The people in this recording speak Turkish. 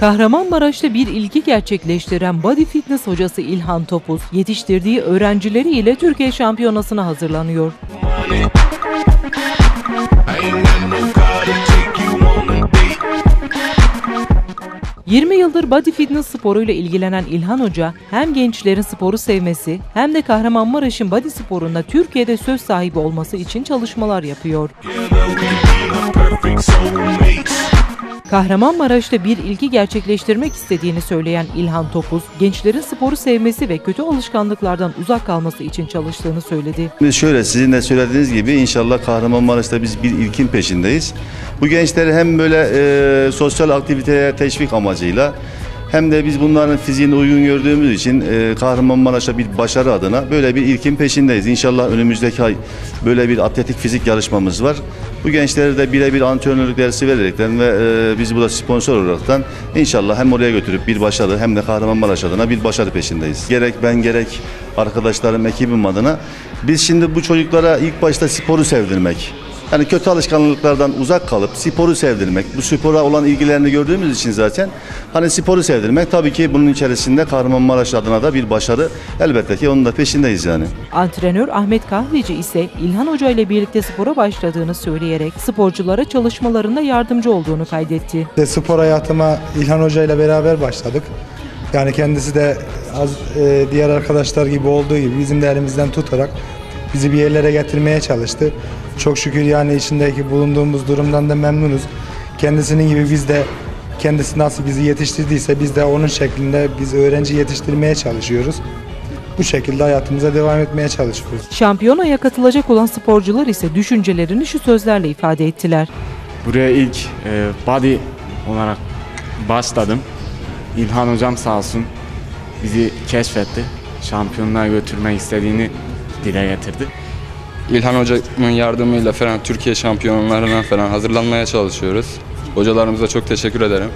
Kahramanmaraş'ta bir ilki gerçekleştiren body fitness hocası İlhan Topuz, yetiştirdiği öğrencileri ile Türkiye şampiyonasına hazırlanıyor. I 20 yıldır body fitness sporuyla ilgilenen İlhan Hoca, hem gençlerin sporu sevmesi hem de Kahramanmaraş'ın body sporunda Türkiye'de söz sahibi olması için çalışmalar yapıyor. Kahramanmaraş'ta bir ilki gerçekleştirmek istediğini söyleyen İlhan Topuz, gençlerin sporu sevmesi ve kötü alışkanlıklardan uzak kalması için çalıştığını söyledi. Şöyle sizin de söylediğiniz gibi inşallah Kahramanmaraş'ta biz bir ilkin peşindeyiz. Bu gençleri hem böyle e, sosyal aktiviteye teşvik amacıyla hem de biz bunların fiziğini uygun gördüğümüz için e, Kahramanmaraş'a bir başarı adına böyle bir ilkin peşindeyiz. İnşallah önümüzdeki ay böyle bir atletik fizik yarışmamız var. Bu gençlere de birebir antrenörlük dersi vererekten ve e, biz burada sponsor olaraktan inşallah hem oraya götürüp bir başarı hem de Kahramanmaraş adına bir başarı peşindeyiz. Gerek ben gerek arkadaşlarım, ekibim adına biz şimdi bu çocuklara ilk başta sporu sevdirmek, yani kötü alışkanlıklardan uzak kalıp sporu sevdirmek, bu spora olan ilgilerini gördüğümüz için zaten hani sporu sevdirmek tabii ki bunun içerisinde Kahramanmaraş adına da bir başarı elbette ki onun da peşindeyiz yani. Antrenör Ahmet Kahveci ise İlhan Hoca ile birlikte spora başladığını söyleyerek sporculara çalışmalarında yardımcı olduğunu kaydetti. İşte spor hayatıma İlhan Hoca ile beraber başladık. Yani kendisi de az, e, diğer arkadaşlar gibi olduğu gibi bizim de elimizden tutarak bizi bir yerlere getirmeye çalıştı. Çok şükür yani içindeki bulunduğumuz durumdan da memnunuz. Kendisinin gibi biz de kendisi nasıl bizi yetiştirdiyse biz de onun şeklinde biz öğrenci yetiştirmeye çalışıyoruz. Bu şekilde hayatımıza devam etmeye çalışıyoruz. Şampiyonaya katılacak olan sporcular ise düşüncelerini şu sözlerle ifade ettiler. Buraya ilk e, body olarak başladım. İlhan hocam sağ olsun bizi keşfetti. Şampiyonluğa götürmek istediğini dile getirdi. İlhan Hocam'ın yardımıyla falan Türkiye şampiyonlarına falan hazırlanmaya çalışıyoruz. Hocalarımıza çok teşekkür ederim.